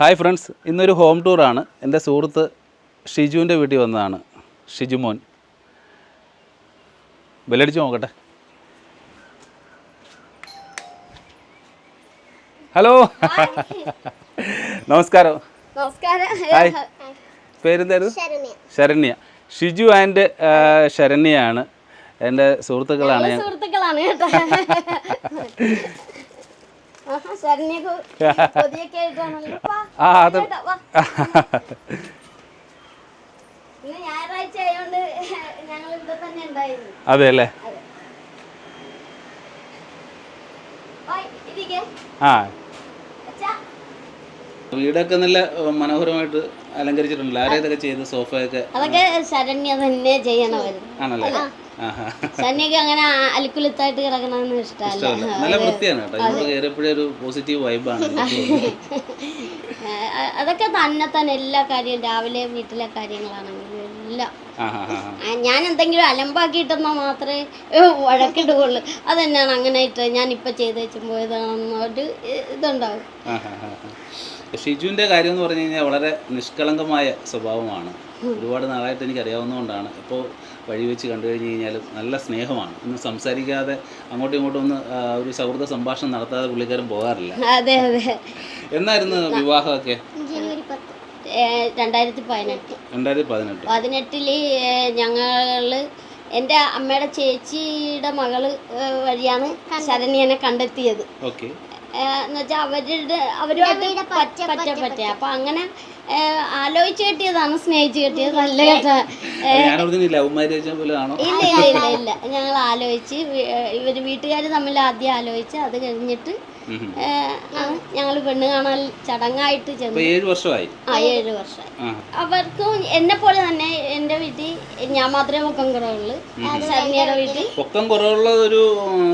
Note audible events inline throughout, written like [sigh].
Hi friends ഇന്നൊരു home ടൂറാണ്. എന്റെ സുഹൃത്ത് ഷിജുവിന്റെ വീട്ടിൽ വന്നതാണ്. ഷിജുമോൻ ബെല്ലടിച്ച് നോക്കട്ടെ. ഹലോ. നമസ്കാരം. ഹായ്. പേരെന്തായിരുന്നു? ശരണ്യ. ശരണ്യ. ഷിജു ആൻഡ് ശരണ്യയാണ് എന്റെ സുഹൃത്തുക്കളാണ് സുഹൃത്തുക്കളാണ് [laughs] ആ അത് [laughs] അല്ലേ. ആ. വീടൊക്കെ നല്ല മനോഹരമായിട്ട് അലങ്കരിച്ചിട്ടുണ്ടല്ലോ. ആരാ ഇതൊക്കെ ചെയ്ത് സോഫയൊക്കെ? അതൊക്കെ ശരണ്യ തന്നെ ചെയ്യണമായിരുന്നു ആണല്ലേ? ആഹാ അങ്ങനെ അലിക്കുലത്തായിട്ട് കിടക്കണമെന്ന് ഇഷ്ടമല്ല. നല്ല വൃത്തിയാണ് കേട്ടോ. ഇങ്ങോട്ട് കയറിയപ്പോഴേ ഒരു പോസിറ്റീവ് വൈബാണ് അതൊക്കെ തന്നെ തന്നെ എല്ലാ കാര്യവും. രാവിലെ വീട്ടിലെ കാര്യങ്ങളാണെങ്കിലും എല്ലാം. ഞാൻ എന്തെങ്കിലും അലമ്പാക്കിയിട്ടെന്നാൽ മാത്രമേ വഴക്കിടുകയുള്ളു. വഴക്കിടുകയുള്ളൂ അതെന്നാണ് അങ്ങനെ ഇട്ട് ഞാൻ ഇപ്പം ചെയ്ത് വെച്ചും പോയതാണെന്നൊരു ഇതുണ്ടാവും. ഷിജുവിന്റെ ഷിജുവിന്റെ കാര്യം എന്ന് പറഞ്ഞു കഴിഞ്ഞാൽ വളരെ നിഷ്കളങ്കമായ സ്വഭാവമാണ്. ഒരുപാട് നാളായിട്ട് എനിക്ക് അറിയാവുന്നതുകൊണ്ടാണ് ഇപ്പോൾ വഴി വെച്ച് കണ്ടു കഴിഞ്ഞ് കഴിഞ്ഞാലും നല്ല സ്നേഹമാണ്. ഒന്ന് സംസാരിക്കാതെ അങ്ങോട്ടും ഇങ്ങോട്ടും ഒന്ന് ഒരു സൗഹൃദ സംഭാഷണം നടത്താതെ പുള്ളിക്കാരൻ പോകാറില്ല. അതെ അതെ. എന്നായിരുന്നു വിവാഹമൊക്കെ? ജനുവരി പത്ത്. രണ്ടായിരത്തി പതിനെട്ട്. രണ്ടായിരത്തി പതിനെട്ട്. പതിനെട്ടിൽ ഞങ്ങൾ എന്റെ അമ്മയുടെ ചേച്ചിയുടെ മകൾ വഴിയാണ് ശരണ്യനെ കണ്ടെത്തിയത്. ഓക്കെ. എന്നുവെച്ചാൽ അവരുടെ അവരുമായിട്ട് പറ്റ പറ്റ പറ്റ അപ്പൊ അങ്ങനെ ആലോചിച്ച് കെട്ടിയതാണ് സ്നേഹിച്ച് കെട്ടിയത്. നല്ല കേട്ടാ ഇല്ല ഇല്ല ഇല്ല ഇല്ല ഞങ്ങൾ ആലോചിച്ച് ഇവർ വീട്ടുകാർ തമ്മിൽ ആദ്യം ആലോചിച്ച് അത് കഴിഞ്ഞിട്ട്. ഞങ്ങൾ പെണ്ണ് കാണാൻ ചടങ്ങായിട്ട് ചെന്നു. ഏഴ് വർഷമായി? ആ ഏഴ് വർഷമായി. അവർക്കും എന്നെ പോലെ തന്നെ എന്റെ വീട്ടിൽ ഞാൻ മാത്രമേ മുഖം കുറവുള്ളൂ. ശരണ്യയുടെ വീട്ടിൽ. പൊക്കം കുറവുള്ളത് ഒരു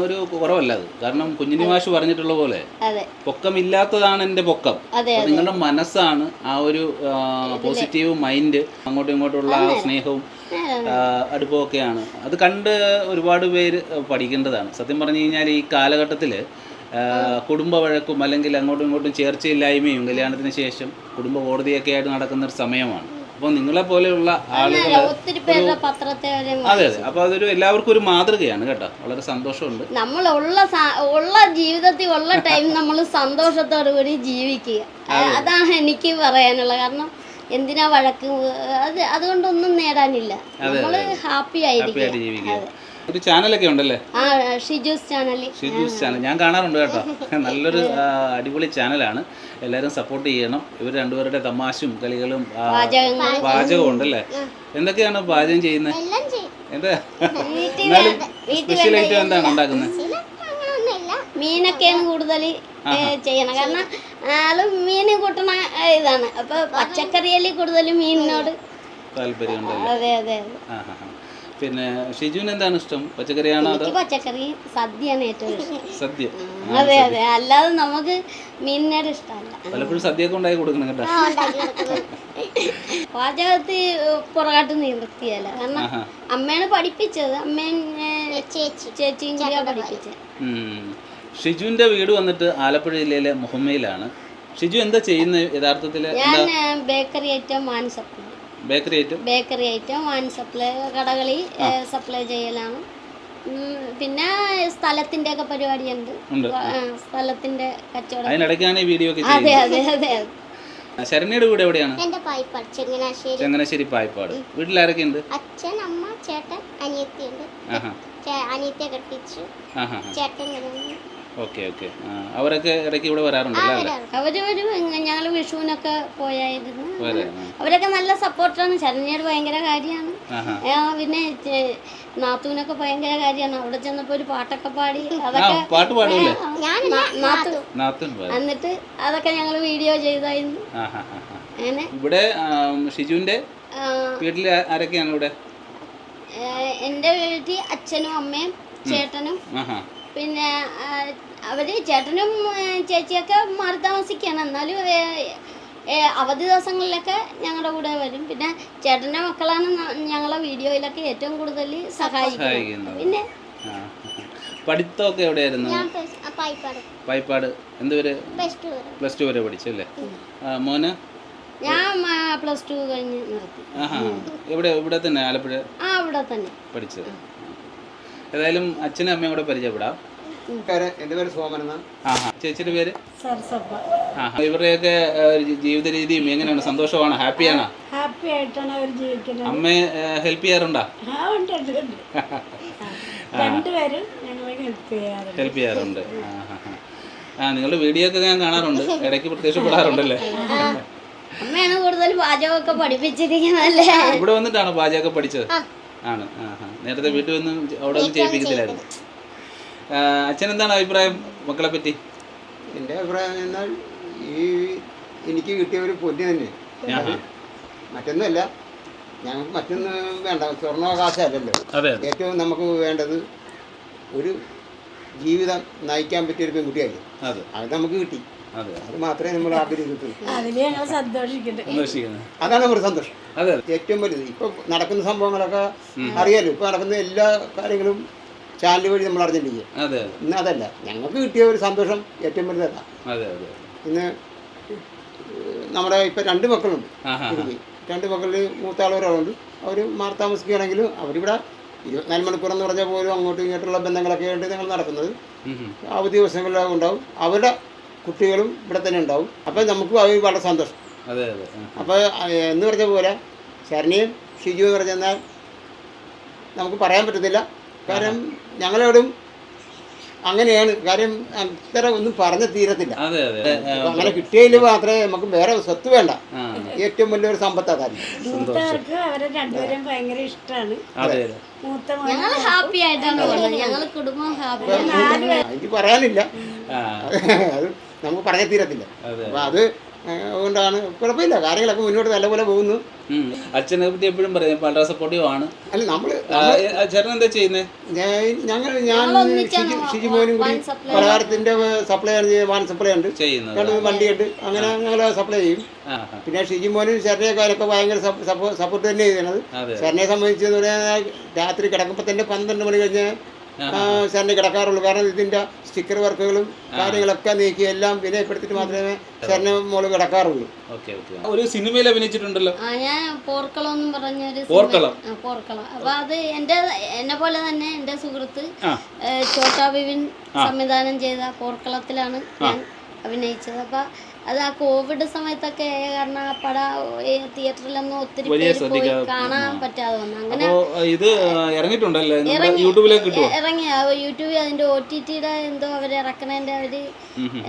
ഒരു കുറവല്ല അത്. കാരണം കുഞ്ഞിനി മാഷ് പറഞ്ഞിട്ടുള്ള പോലെ അതെ. പൊക്കമില്ലാത്തതാണ് എന്റെ പൊക്കം. നിങ്ങളുടെ മനസ്സാണ് ആ ഒരു പോസിറ്റീവ് മൈൻഡ് അങ്ങോട്ടും ഇങ്ങോട്ടുള്ള ആ സ്നേഹവും അടുപ്പമൊക്കെയാണ് അത്. കണ്ട് ഒരുപാട് പേര് പഠിക്കേണ്ടതാണ്. സത്യം പറഞ്ഞു കഴിഞ്ഞാൽ ഈ കാലഘട്ടത്തിൽ കുടുംബ വഴക്കും അല്ലെങ്കിൽ അങ്ങോട്ടും ഇങ്ങോട്ടും ചേർച്ചയില്ലായ്മയും കല്യാണത്തിന് ശേഷം കുടുംബ കോടതിയൊക്കെ ആയിട്ട് നടക്കുന്ന ഒരു സമയമാണ്. അപ്പോൾ നിങ്ങളെ പോലെയുള്ള ആളുകൾ അതെ അതെ. അപ്പോൾ അതൊരു എല്ലാവർക്കും ഒരു മാതൃകയാണ് കേട്ടോ. വളരെ സന്തോഷമുണ്ട്. നമ്മൾ ഉള്ള ഉള്ള ജീവിതത്തിൽ ഉള്ള ടൈം നമ്മൾ സന്തോഷത്തോടു കൂടി ജീവിക്കുക. അതാണ് എനിക്ക് പറയാനുള്ളത്. കാരണം എന്തിനാ വഴക്ക്? അത് അതുകൊണ്ടൊന്നും നേടാനില്ല. നമ്മൾ ഹാപ്പി ആയിരിക്കും ഒരു ചാനലൊക്കെ ഉണ്ടല്ലേ? ആ ഷിജൂസ് ചാനലിൽ ഷിജൂസ് ചാനൽ. ഞാൻ കാണാറുണ്ട് കേട്ടോ. നല്ലൊരു അടിപൊളി ചാനലാണ്. എല്ലാവരും സപ്പോർട്ട് ചെയ്യണം. ഇവർ രണ്ടുപേരുടെ തമാശയും കളികളും പാചകവും ഉണ്ടല്ലേ? എന്തൊക്കെയാണ് പാചകം ചെയ്യുന്നത് എന്താ? എന്നാലും സ്പെഷ്യൽ ഐറ്റം എന്താണ് ഉണ്ടാക്കുന്നത്? മീനൊക്കെയാണ് കൂടുതൽ ചെയ്യണം കാരണം ആൾ മീൻ കൂട്ടണ ഇതാണ്. അപ്പൊ പച്ചക്കറിയിൽ കൂടുതൽ മീനിനോട് താല്പര്യം അതെ അതെ അതെ. ആ പിന്നെ ഷിജുവിന് എന്താണ് ഇഷ്ടം? പച്ചക്കറിയാണോ അതോ? പച്ചക്കറി സദ്യയാണ് ഏറ്റവും ഇഷ്ടം. സദ്യ. അതെ അതെ. അല്ലാതെ നമുക്ക് മീനിനോട് ഇഷ്ടമല്ല. പലപ്പോഴും സദ്യയൊക്കെ ഉണ്ടാക്കി കൊടുക്കണം കേട്ടോ. പാചകത്ത് പുറകാട്ട് നിവൃത്തിയല്ല കാരണം അമ്മയാണ് പഠിപ്പിച്ചത്. അമ്മേ ചേച്ചി. ചേച്ചിയും കൂടിയാ പഠിപ്പിച്ചത്. ഷിജുവിന്റെ വീട് വന്നിട്ട് ആലപ്പുഴ ജില്ലയിലെ മുഹമ്മയിലാണ്. ഷിജു എന്താ ചെയ്യുന്നത് യഥാർത്ഥത്തിൽ ഞാൻ bakery item van supply bakery item? Bakery item van supply കടകളിൽ സപ്ലൈ ചെയ്യലാണ്. പിന്നെ സ്ഥലത്തിന്റെ ഒക്കെ പരിപാടി ഉണ്ട് സ്ഥലത്തിന്റെ കച്ചവടം. അതിനിടയ്ക്കാണ് ഈ വീഡിയോ ഒക്കെ അതെ ചെയ്യുന്നത്. അതെ അതെ ശരണ്യയുടെ വീട് എവിടെയാണ്? എന്റെ പായിപ്പാട് ചങ്ങനാശ്ശേരി. ചങ്ങനാശ്ശേരി പായപ്പാട് വീട്ടിലാരൊക്കെ ഉണ്ട് അച്ഛൻ അമ്മ ചേട്ടൻ അനിയത്തിയുണ്ട്. അനിയത്തിയെ കെട്ടിച്ചു. ആഹാ ചേട്ടൻ ഓക്കെ ഓക്കെ. അവരൊക്കെ ഇടയ്ക്ക് ഇവിടെ വരാറുണ്ടല്ലോ? അല്ലേ? അവർ ഒരു ഞങ്ങൾ വിഷുവിനൊക്കെ പോയായിരുന്നു. അവരൊക്കെ നല്ല സപ്പോർട്ടാണ്. ശരണ്യയുടെ ഭയങ്കര കാര്യമാണ്. പിന്നെ നാത്തൂനൊക്കെ ഭയങ്കര കാര്യമാണ്. അവിടെ ചെന്നപ്പോ ഒരു പാട്ടൊക്കെ പാടി അതൊക്കെ പാട്ട് പാടൂല്ലേ? എന്നിട്ട് അതൊക്കെ ഞങ്ങൾ വീഡിയോ ചെയ്തായിരുന്നു. അങ്ങനെ. ഇവിടെ ഷിജുവിന്റെ വീട്ടിൽ ആരൊക്കെയാണ് ഇവിടെ? എന്റെ എന്റെ വീട്ടിൽ അച്ഛനും അമ്മയും ചേട്ടനും. പിന്നെ ആ, അവർ ചേട്ടനും ചേച്ചിയൊക്കെ മാറി താമസിക്കുകയാണ്. എന്നാലും അവധി ദിവസങ്ങളിലൊക്കെ ഞങ്ങളുടെ കൂടെ വരും. പിന്നെ ചേട്ടന്റെ മക്കളാണ് ഞങ്ങളെ വീഡിയോയിലൊക്കെ ഏറ്റവും കൂടുതൽ സഹായിക്കുന്നത്. പിന്നെ. പഠിത്തമൊക്കെ എവിടെയായിരുന്നു? പായിപ്പാട്. ടു വരെ. പ്ലസ് ടു വരെ പഠിച്ചല്ലേ അല്ലേ? മോന്? ഞാൻ പ്ലസ് ടു കഴിഞ്ഞ് നിർത്തി. എവിടെ ഇവിടെ തന്നെ ആലപ്പുഴ? ആ ഇവിടെ തന്നെ. പഠിച്ചത്. ഏതായാലും അച്ഛനും അമ്മയും കൂടെ പരിചയപ്പെടാം. പേര് എന്റെ പേര് സോമൻ എന്നാണ് ചേച്ചിയുടെ പേര്? ഇവരുടെയൊക്കെ ജീവിത രീതിയും എങ്ങനെയാണ്? സന്തോഷമാണ്? ഹാപ്പിയാണോ? ഹാപ്പി ആയിട്ടാണ് അവർ ജീവിക്കുന്നത്. അമ്മയെ ഹെൽപ്പ് ചെയ്യാറുണ്ടോ? രണ്ടുപേരും ഹെൽപ്പ് ചെയ്യാറുണ്ട്. ആ നിങ്ങളുടെ വീഡിയോ ഒക്കെ ഞാൻ കാണാറുണ്ട്. ഇടയ്ക്ക് പ്രത്യക്ഷപ്പെടാറുണ്ടല്ലേ അമ്മയാണ് കൂടുതൽ പാചകമൊക്കെ പഠിപ്പിച്ചിരിക്കുന്നല്ലേ ഇവിടെ വന്നിട്ടാണോ പാചകമൊക്കെ പഠിച്ചത്? ആണ്. ആ നേരത്തെ വീട്ടിൽ വന്ന് അവിടെ ഒന്നും ചെയ്യിപ്പിക്കത്തില്ലായിരുന്നു. അച്ഛൻ എന്താണ് അഭിപ്രായം മക്കളെ പറ്റി? എന്റെ അഭിപ്രായം എന്നാൽ ഈ എനിക്ക് കിട്ടിയ ഒരു പൊന്നു തന്നെ. മറ്റൊന്നുമല്ല. ഞങ്ങൾക്ക് മറ്റൊന്ന് വേണ്ട. സ്വർണാവകാശമല്ലല്ലോ ഏറ്റവും നമുക്ക് വേണ്ടത് ഒരു ജീവിതം നയിക്കാൻ പറ്റിയ ഒരു പെൺകുട്ടിയായിരുന്നു അതെ. അത് നമുക്ക് കിട്ടി. അതെ. അത് മാത്രമേ നമ്മൾ ആഗ്രഹിക്കത്തുള്ളൂ. അതാണ് നമ്മുടെ സന്തോഷം. ഏറ്റവും വലുത്. ഇപ്പൊ നടക്കുന്ന സംഭവങ്ങളൊക്കെ അറിയാലോ. ഇപ്പൊ നടക്കുന്ന എല്ലാ കാര്യങ്ങളും ചാനൽ വഴി നമ്മൾ അതെ ഇന്ന് അതല്ല. ഞങ്ങൾക്ക് കിട്ടിയ ഒരു സന്തോഷം ഏറ്റവും വലുതല്ല ഇന്ന് നമ്മുടെ ഇപ്പം രണ്ട് മക്കളുണ്ട്. രണ്ട് മക്കളിൽ മൂത്താളൊരാളുണ്ട് അവർ മാറി താമസിക്കുകയാണെങ്കിലും അവരിവിടെ ഇരുപത്തിനാല് മണിക്കൂർ എന്ന് പറഞ്ഞാൽ പോലും അങ്ങോട്ടും ഇങ്ങോട്ടുള്ള ബന്ധങ്ങളൊക്കെ ആയിട്ട് ഞങ്ങൾ നടക്കുന്നത്. അവധി ദിവസങ്ങളിലൊക്കെ ഉണ്ടാവും. അവരുടെ കുട്ടികളും ഇവിടെ തന്നെ ഉണ്ടാവും. അപ്പോൾ നമുക്കും അവർ വളരെ സന്തോഷം. അപ്പോൾ എന്ന് പറഞ്ഞ പോലെ ശരണിയും ഷിജു എന്ന് പറഞ്ഞാൽ നമുക്ക് പറയാൻ പറ്റത്തില്ല. കാരണം ഞങ്ങളോടും അങ്ങനെയാണ്. കാര്യം അത്ര ഒന്നും പറഞ്ഞു തീരത്തില്ല. അങ്ങനെ കിട്ടിയതിൽ മാത്രമേ നമുക്ക് വേറെ സ്വത്ത് വേണ്ട. ഏറ്റവും വലിയൊരു സമ്പത്താ കാര്യം. മൂത്തവർക്ക് അവരെ രണ്ടുപേരും ഭയങ്കര ഇഷ്ടമാണ് എനിക്ക് പറയാനില്ല. അത് നമുക്ക് പറയാൻ തീരത്തില്ല. അപ്പൊ അപ്പോൾ അത് അതുകൊണ്ടാണ് കുഴപ്പമില്ല. കാര്യങ്ങളൊക്കെ മുന്നോട്ട് നല്ലപോലെ പോകുന്നു. അച്ഛനെ പറ്റി എപ്പോഴും പറയും വളരെ സപ്പോർട്ടീവ് ആണ്. അല്ല നമ്മൾ ചേട്ടൻ എന്താ ചെയ്യുന്നത് ഞങ്ങൾ ഞാൻ ഷിജു മോനും കൂടി പലഹാരത്തിന്റെ സപ്ലൈ ആണ് വാൻ സപ്ലൈ ഉണ്ട്. ചെയ്യുന്നത്. വണ്ടിയുണ്ട് അങ്ങനെ ഞങ്ങൾ സപ്ലൈ ചെയ്യും. പിന്നെ ഷിജി പിന്നെ ഷിജിമോനും കാലൊക്കെ ഭയങ്കര സപ്പോർട്ട് തന്നെ ചെയ്യുന്നത്. ചേട്ടനെ ശരണയെ സംബന്ധിച്ച് രാത്രി കിടക്കുമ്പോൾ തന്നെ പന്ത്രണ്ട് മണി കഴിഞ്ഞ് ശരണ കിടക്കാറുള്ളൂ. കാരണം ഇതിന്റെ സ്റ്റിക്കർ വർക്കുകളും കാര്യങ്ങളൊക്കെ നീക്കി എല്ലാം വിനയപ്പെടുത്തിട്ട് മാത്രമേ സെന്റ് മോൾ കിടക്കാറുള്ളൂ. Okay okay. ഒരു സിനിമയിൽ അഭിനയിച്ചിട്ടുണ്ടല്ലോ? ആ ഞാൻ പോർക്കളം എന്ന് പറഞ്ഞൊരു പോർക്കളം? ആ പോർക്കളം. അപ്പൊ അത് എന്റെ എന്നെ പോലെ തന്നെ എന്റെ സുഹൃത്ത് ചോട്ടാ ബിവിൻ സംവിധാനം ചെയ്ത പോർക്കളത്തിലാണ് ഞാൻ അഭിനയിച്ചത്. അപ്പൊ അത് ആ കോവിഡ് സമയത്തൊക്കെ ആയ കാരണം ആ പട തിയേറ്ററിലൊന്നും ഒത്തിരി വലിയ പേര് പോയി ശ്രദ്ധിക്കാതെ കാണാൻ പറ്റാതെ വന്നു. അങ്ങനെ ഇത് ഇറങ്ങിയിട്ടുണ്ടല്ലേ? നമ്മുടെ യൂട്യൂബിലേക്ക് കിട്ടുമോ ഇറങ്ങി. ആ യൂട്യൂബിൽ അതിന്റെ ഒ ടി ടിയുടെ എന്തോ അവർ ഇറക്കണതിന്റെ അവർ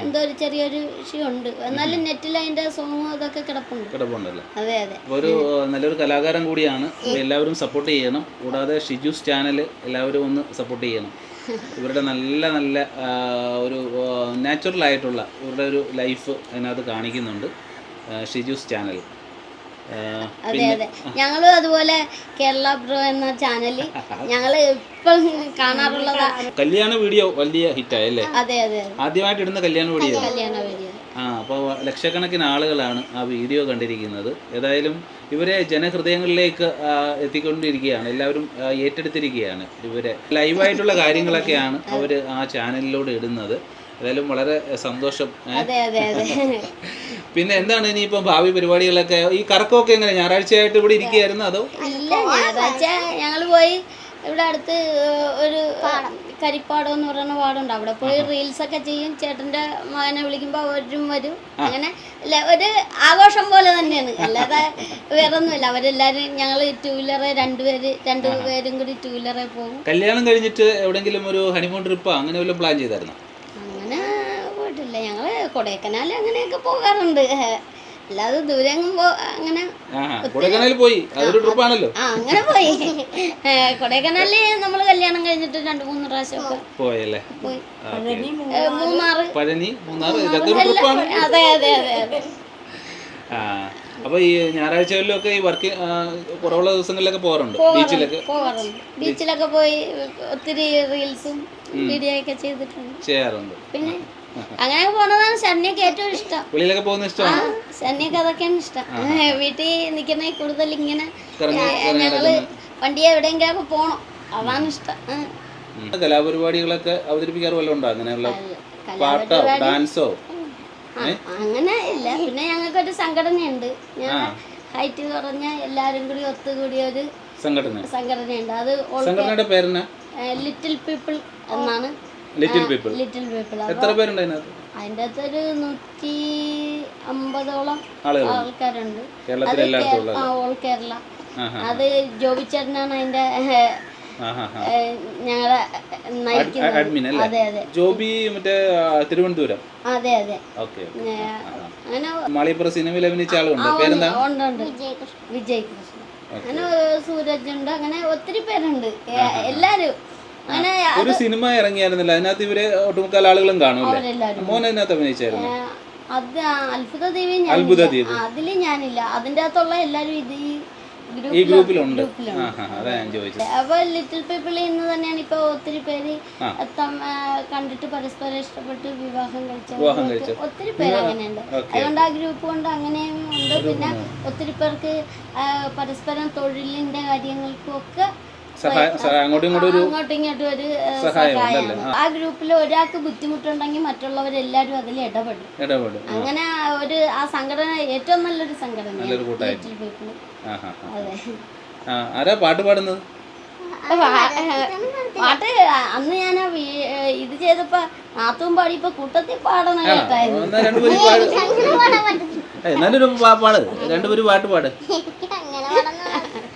എന്തോ ഒരു ചെറിയൊരു ഉണ്ട് എന്നാലും നെറ്റിൽ അതിന്റെ സോങ്ങും അതൊക്കെ കിടപ്പുണ്ട്. കിടപ്പുണ്ടല്ലേ? അതെ അതെ. അപ്പോൾ ഒരു നല്ലൊരു കലാകാരൻ കൂടിയാണ്. അപ്പോൾ എല്ലാവരും സപ്പോർട്ട് ചെയ്യണം. കൂടാതെ ഷിജൂസ് ചാനൽ എല്ലാവരും ഒന്ന് സപ്പോർട്ട് ചെയ്യണം. ഇവരുടെ നല്ല നല്ല ഒരു നാച്ചുറൽ ആയിട്ടുള്ള ഇവരുടെ ഒരു ലൈഫ് അതിനകത്ത് കാണിക്കുന്നുണ്ട്. ഷിജൂസ് ചാനൽ അതെ അതെ. ഞങ്ങളും അതുപോലെ കേരള ബ്രോ എന്ന ചാനലിൽ [laughs] ഞങ്ങൾ ഇപ്പം കാണാറുള്ളതാ. കല്യാണ വീഡിയോ വലിയ ഹിറ്റ് ആയല്ലേ അതെ അതെ ആദ്യമായിട്ട് ഇടുന്ന കല്യാണ വീഡിയോ കല്യാണ വീഡിയോ അപ്പോൾ ലക്ഷക്കണക്കിന് ആളുകളാണ് ആ വീഡിയോ കണ്ടിരിക്കുന്നത്. ഏതായാലും ഇവരെ ജനഹൃദയങ്ങളിലേക്ക് എത്തിക്കൊണ്ടിരിക്കുകയാണ്. എല്ലാവരും ഏറ്റെടുത്തിരിക്കുകയാണ് ഇവരെ. ലൈവായിട്ടുള്ള കാര്യങ്ങളൊക്കെയാണ് അവർ ആ ചാനലിലൂടെ ഇടുന്നത്. ഏതായാലും വളരെ സന്തോഷം അതെ അതെ അതെ. പിന്നെ എന്താണ് ഇനിയിപ്പം ഭാവി പരിപാടികളൊക്കെ? ഈ കറക്കമൊക്കെ എങ്ങനെ? ഞായറാഴ്ചയായിട്ട് ഇവിടെ ഇരിക്കുകയായിരുന്നു അതോ? ഞായറാഴ്ച ഞങ്ങൾ പോയി ഇവിടെ അടുത്ത് ഒരു കരിപ്പാടം എന്ന് പറയുന്ന പാടുണ്ട്. അവിടെ പോയി റീൽസ് ഒക്കെ ചെയ്യും. ചേട്ടന്റെ മകനെ വിളിക്കുമ്പോ അവരും വരും. അങ്ങനെ ഒരു ആഘോഷം പോലെ തന്നെയാണ്. അല്ലാതെ [laughs] വേറെ ഒന്നുമില്ല അവരെല്ലാരും ഞങ്ങൾ ടൂ വീലറെ രണ്ടുപേര് രണ്ടുപേരും കൂടി ടൂ വീലറെ പോകും. കല്യാണം കഴിഞ്ഞിട്ട് എവിടെങ്കിലും ഒരു ഹണിമൂൺ ട്രിപ്പ് അങ്ങനെ വല്ലതും പ്ലാൻ ചെയ്തായിരുന്നു? അങ്ങനെ പോയിട്ടില്ല. ഞങ്ങൾ കൊടൈക്കനാൽ അങ്ങനെയൊക്കെ പോകാറുണ്ട്. അല്ലാതെ ദൂരെ അങ്ങനെ കൊടൈക്കനാലിൽ പോയി. അതൊരു ട്രിപ്പാണല്ലോ ആ അങ്ങനെ പോയി. കൊടൈക്കനാലിൽ നമ്മൾ കല്യാണം കഴിഞ്ഞിട്ട് രണ്ട് മൂന്ന് പ്രാവശ്യം പോയല്ലേ? പഴനി മൂന്നാറ്. പഴനി ട്രിപ്പാണ് അതെ അതെ അതെ അപ്പൊ ഈ ഞായറാഴ്ചകളിലൊക്കെ ഈ വർക്ക് കുറവുള്ള ദിവസങ്ങളിലൊക്കെ പോകാറുണ്ട്? ബീച്ചിലൊക്കെ? പോകാറുണ്ട്. ബീച്ചിലൊക്കെ പോയി ഒത്തിരി റീൽസും വീഡിയോ ഒക്കെ ചെയ്തിട്ടുണ്ട്. ചെയ്യാറുണ്ട്. പിന്നെ അങ്ങനെ പോണതാണ് ശരണ്യൊക്കെ ഏറ്റവും ഇഷ്ടം. വെളിയിലൊക്കെ പോകുന്ന ആ ഇഷ്ടമാണ് ശരണ്യൊക്കെ അതൊക്കെയാണ് ഇഷ്ടം. വീട്ടിൽ നിൽക്കുന്ന കൂടുതൽ ഇങ്ങനെ ഞങ്ങൾ വണ്ടി എവിടെയെങ്കിലൊക്കെ പോണം. അതാണ് ഇഷ്ടം. കലാപരിപാടികളൊക്കെ അവതരിപ്പിക്കാറ് വല്ലതും ഉണ്ടോ? അങ്ങനെയുള്ള പാട്ടോ ഡാൻസോ? അങ്ങനെ ഇല്ല. പിന്നെ ഞങ്ങൾക്കൊരു സംഘടനയുണ്ട്. ഞാൻ ഹൈറ്റ് കുറഞ്ഞ എല്ലാരും കൂടി ഒത്തുകൂടിയ ഒരു സംഘടന. സംഘടനയുണ്ട്. അത് ലിറ്റിൽ പീപ്പിൾ എന്നാണ്. ലിറ്റിൽ പീപ്പിൾ ലിറ്റിൽ പീപ്പിൾ എത്ര പേരുണ്ട് അതിനകത്ത് അതിന്റെ ഒരു നൂറ്റി അമ്പതോളം ആളുകൾ ആൾക്കാരുണ്ട്. കേരളത്തിൽ എല്ലായിടത്തും ഓൾ കേരള. അത് ജോബി ചേട്ടനാണ് അതിന്റെ ഞങ്ങളെ നയിക്കുന്നത്. അഡ്മിൻ അല്ലേ? അതെ അതെ. ജോബി മറ്റേ തിരുവനന്തപുരം? അതെ അതെ. ഓക്കെ മാളിയപ്പുറ സിനിമയിൽ അഭിനയിച്ച ആളുണ്ട്. പേരെന്താ? ഉണ്ട് വിജയ് കൃഷ്ണ അങ്ങനെ സൂരജ് ഉണ്ട് അങ്ങനെ ഒത്തിരി പേരുണ്ട്. എല്ലാരും. ഒരു സിനിമ ഇറങ്ങിയായിരുന്നില്ല. അതിനകത്ത് ഇവർ ഒട്ടുമുക്കാൽ ആളുകളും കാണൂല്ലേ? മോൻ അതിനകത്ത് അഭിനയിച്ചായിരുന്നു. അത് അത്ഭുത ദേവി അത്ഭുത ദ്വീപ് അതിൽ ഞാനില്ല. അതിന്റെ അകത്തുള്ള എല്ലാരും ഇത് ഈ ഈ ഗ്രൂപ്പിലുണ്ട്. അതാ ഞാൻ ചോദിച്ചത്. അപ്പൊ ലിറ്റിൽ പീപ്പിളിൽ നിന്ന് തന്നെയാണ് ഇപ്പൊ ഒത്തിരി പേര്. കണ്ടിട്ട് പരസ്പരം ഇഷ്ടപ്പെട്ട് വിവാഹം കഴിച്ച ഒത്തിരി പേര് അങ്ങനെയുണ്ട്. അതുകൊണ്ട് ആ ഗ്രൂപ്പ് കൊണ്ട് അങ്ങനെയും ഉണ്ട്. പിന്നെ ഒത്തിരി പേർക്ക് പരസ്പരം തൊഴിലിന്റെ കാര്യങ്ങൾക്കും ഒക്കെ അങ്ങോട്ടും ഇങ്ങോട്ടും ഒരു അങ്ങോട്ടും ഇങ്ങോട്ടും ഒരു ആ, സഹായം സഹായമാണ്. ആ. ഗ്രൂപ്പിൽ ഒരാൾക്ക് ബുദ്ധിമുട്ടുണ്ടെങ്കിൽ മറ്റുള്ളവരെല്ലാരും അതിൽ ഇടപെടും. ഇടപെടും. അങ്ങനെ ഒരു ആ സംഘടന ഏറ്റവും നല്ലൊരു സംഘടന നല്ലൊരു ആ ആരാ പാട്ട് പാടുന്നത്? പാട്ട് അന്ന് ഞാൻ ഇത് ചെയ്തപ്പോ നാത്തും പാടി ഇപ്പൊ കൂട്ടത്തിൽ പാടണ കേട്ടായിരുന്നു. രണ്ടുപേരും പാട്. രണ്ടുപേരും പാട്ട് പാട്. [laughs]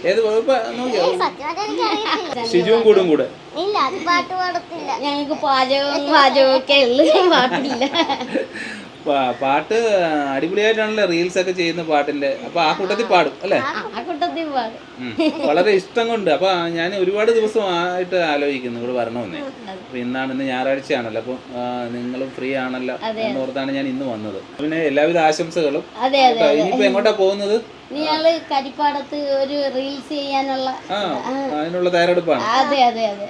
ഏത് ഇപ്പൊ നോക്കിയോ? സത്യമായിട്ട് ഷിജുവും കൂടും കൂടെ. ഞങ്ങൾക്ക് പാചകവും പാചകവും ഒക്കെ ഉള്ളു പാട്ടില്ല പാട്ട് അടിപൊളിയായിട്ടാണല്ലോ റീൽസ് ഒക്കെ ചെയ്യുന്ന പാട്ടിന്റെ. അപ്പൊ ആ കൂട്ടത്തിൽ പാടും അല്ലേ? ആ കൂട്ടത്തിൽ പാടും. വളരെ ഇഷ്ടം കൊണ്ട്. അപ്പൊ ഞാൻ ഒരുപാട് ദിവസമായിട്ട് ആലോചിക്കുന്നു ഇവിടെ വരണമെന്നേ. അപ്പൊ ഇന്നാണ് ഇന്ന് ഞായറാഴ്ചയാണല്ലോ. അപ്പൊ നിങ്ങളും ഫ്രീ ആണല്ലോ എന്നോർത്താണ് ഞാൻ ഇന്ന് വന്നത്. പിന്നെ എല്ലാവിധ ആശംസകളും. അതെ അതെ കേട്ടോ. ഇനിയിപ്പോ എങ്ങോട്ടാ പോകുന്നത്? ഞങ്ങൾ കരിപ്പാടത്ത് ഒരു റീൽസ് ചെയ്യാനുള്ള അതിനുള്ള തയ്യാറെടുപ്പാണ്. അതെ അതെ അതെ.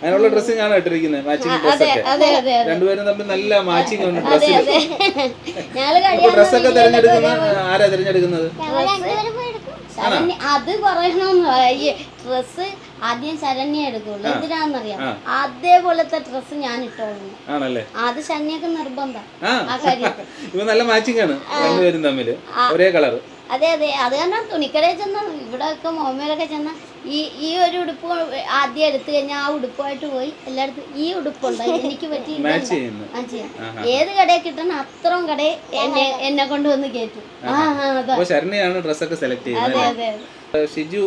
അതിനുള്ള ഡ്രസ്സ് ഞാൻ ഇട്ടിരിക്കുന്നത് മാച്ചിങ് ഡ്രസ് ഒക്കെ. അതെ അതെ അതെ. രണ്ടുപേരും തമ്മിൽ നല്ല മാച്ചിങ് ഉണ്ട് ഡ്രസ്സ് ഡ്രസ്സൊക്കെ തിരഞ്ഞെടുക്കുന്ന ആരാ തിരഞ്ഞെടുക്കുന്നത്? രണ്ടുപേരും പോയി എടുക്കും. അത് പറയണമെന്ന് ഡ്രസ് ഡ്രസ്സ് ആദ്യം ശരണ്യ എടുക്കുള്ളൂ. എന്തിനാന്നറിയാം? അതേപോലത്തെ ഡ്രസ്സ് ഞാൻ ഇട്ടോളൂ. ആണല്ലേ? അത് ശരണ്യൊക്കെ നിർബന്ധം. ആ. ഇപ്പൊ നല്ല മാച്ചിങ് ആണ് രണ്ടുപേരും തമ്മിൽ ഒരേ കളർ അതെ അതെ. അത് കാരണം തുണിക്കടയിൽ ചെന്ന ഇവിടെ ഒക്കെ മോമയിലൊക്കെ ചെന്ന ഈ ഈ ഒരു ഉടുപ്പ് ആദ്യം എടുത്തു കഴിഞ്ഞാൽ ആ ഉടുപ്പായിട്ട് പോയി. എല്ലായിടത്തും ഈ ഉടുപ്പുണ്ട്? എനിക്ക് പറ്റി. ഏത് കടയിൽ കിട്ടണ? അത്രയും കടയെ എന്നെ എന്നെ കയറ്റും. ഡ്രസ്സൊക്കെ സെലക്ട് ചെയ്യുന്നത് അതെ അതെ ഷിജു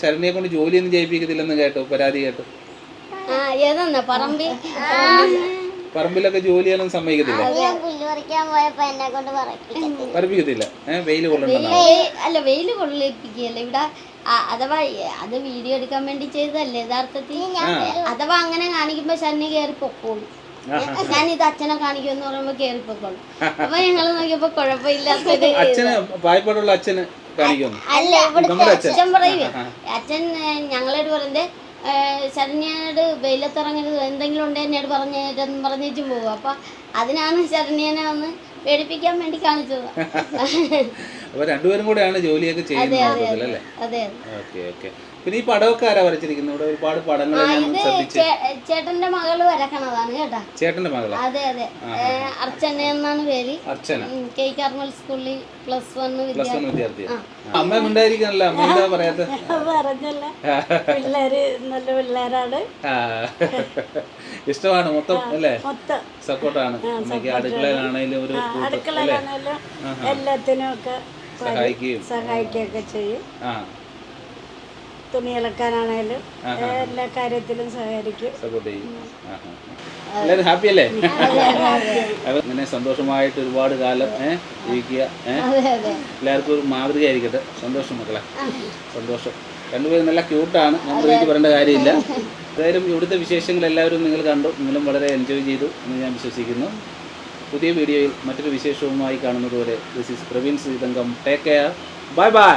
ശരണിയെ കൊണ്ട് ജോലിയൊന്നും ചെയ്യിപ്പിക്കത്തില്ലെന്ന് കേട്ടോ പരാതി കേട്ടോ. ആ ഏതെന്നാ? പറമ്പി? പറമ്പിലൊക്കെ ജോലിയാലും ചെയ്യാനും സമ്മതിക്കത്തില്ല. ഞാൻ പുല്ല് പറിക്കാൻ പോയപ്പോ എന്നെ കൊണ്ട് പറയിപ്പിക്കത്തില്ല പറപ്പിക്കത്തില്ല. ഏഹ് വെയിൽ അല്ല വെയിൽ കൊള്ളിപ്പിക്കുകയല്ല ഇവിടെ? അഥവാ അത് വീഡിയോ എടുക്കാൻ വേണ്ടി ചെയ്തതല്ലേ യഥാർത്ഥത്തിൽ? അഥവാ അങ്ങനെ കാണിക്കുമ്പോ ശനി കയറി പൊക്കോളൂ. ഞാൻ ഇത് അച്ഛനെ കാണിക്കുമെന്ന് പറയുമ്പോ കയറി പൊക്കോളൂ. അപ്പൊ ഞങ്ങൾ നോക്കിയപ്പോ കുഴപ്പമില്ലാത്തൊരു [laughs] അച്ഛന് പായ്പാടുള്ള അച്ഛന് കാണിക്കുന്നു അല്ല ഇവിടുത്തെ നമ്മുടെ അച്ഛൻ. അച്ഛൻ പറയുവേ അച്ഛൻ ഏ, ഞങ്ങളോട് പറഞ്ഞത് ശരണ്യനോട് വെയിലത്തിറങ്ങരുത് എന്തെങ്കിലും ഉണ്ടെങ്കിൽ എന്നോട് പറഞ്ഞേറ്റെന്ന് പറഞ്ഞേറ്റും പോകും അപ്പൊ അതിനാണ് ശരണ്യനെ ഒന്ന് പേടിപ്പിക്കാൻ വേണ്ടി കാണിച്ചത്. [laughs] അപ്പൊ രണ്ടുപേരും കൂടെയാണ് ജോലിയൊക്കെ ചെയ്യുന്നത് അതെ അല്ലേ? അതെ. Okay okay. പിന്നെ ഈ പടമൊക്കെ ആരാ വരച്ചിരിക്കുന്നത്? ഇവിടെ ഒരുപാട് പടങ്ങൾ ചേട്ടന്റെ മകൾ വരക്കണതാണ് കേട്ടാ. ചേട്ടന്റെ മകളാ? അതെ അതെ. അർച്ചന എന്നാണ് പേര്. അർച്ചന. കെ കാർമൽ സ്കൂളിൽ പ്ലസ് വൺ പ്ലസ് വൺ വിദ്യാർത്ഥി. അമ്മ ഉണ്ടായിരിക്കണല്ലോ അമ്മ എന്താ പറയാത്ത? പറഞ്ഞല്ല. പിള്ളേര് നല്ല പിള്ളേരാണ്. ഇഷ്ടമാണ് മൊത്തം അല്ലേ? സപ്പോർട്ടാണ്. അമ്മയ്ക്ക് അടുക്കളയിലാണെങ്കിലും ഒരു അടുക്കളയിലാണെങ്കിലും എല്ലാത്തിനും ഒക്കെ സഹായിക്കുകയും. സഹായിക്കുകയൊക്കെ ചെയ്യും. ആ. തുണി ഇളക്കാനാണേലും എല്ലാ കാര്യത്തിലും സഹകരിക്കും. സപ്പോർട്ട് ചെയ്യും. എല്ലാവരും ഹാപ്പി അല്ലേ? അങ്ങനെ സന്തോഷമായിട്ട് ഒരുപാട് കാലം ജീവിക്കുക എല്ലാവർക്കും ഒരു മാതൃകയായിരിക്കട്ടെ സന്തോഷം മക്കളെ. സന്തോഷം. രണ്ടുപേരും നല്ല ക്യൂട്ടാണ് ഞാൻ പ്രത്യേകിച്ച് പറയേണ്ട കാര്യമില്ല. [laughs] എന്തായാലും ഇവിടുത്തെ വിശേഷങ്ങൾ എല്ലാവരും നിങ്ങൾ കണ്ടു. നിങ്ങളും വളരെ എൻജോയ് ചെയ്തു എന്ന് ഞാൻ വിശ്വസിക്കുന്നു. പുതിയ വീഡിയോയിൽ മറ്റൊരു വിശേഷവുമായി കാണുന്നതുവരെ this is Praveen Sreethankam. Take care bye bye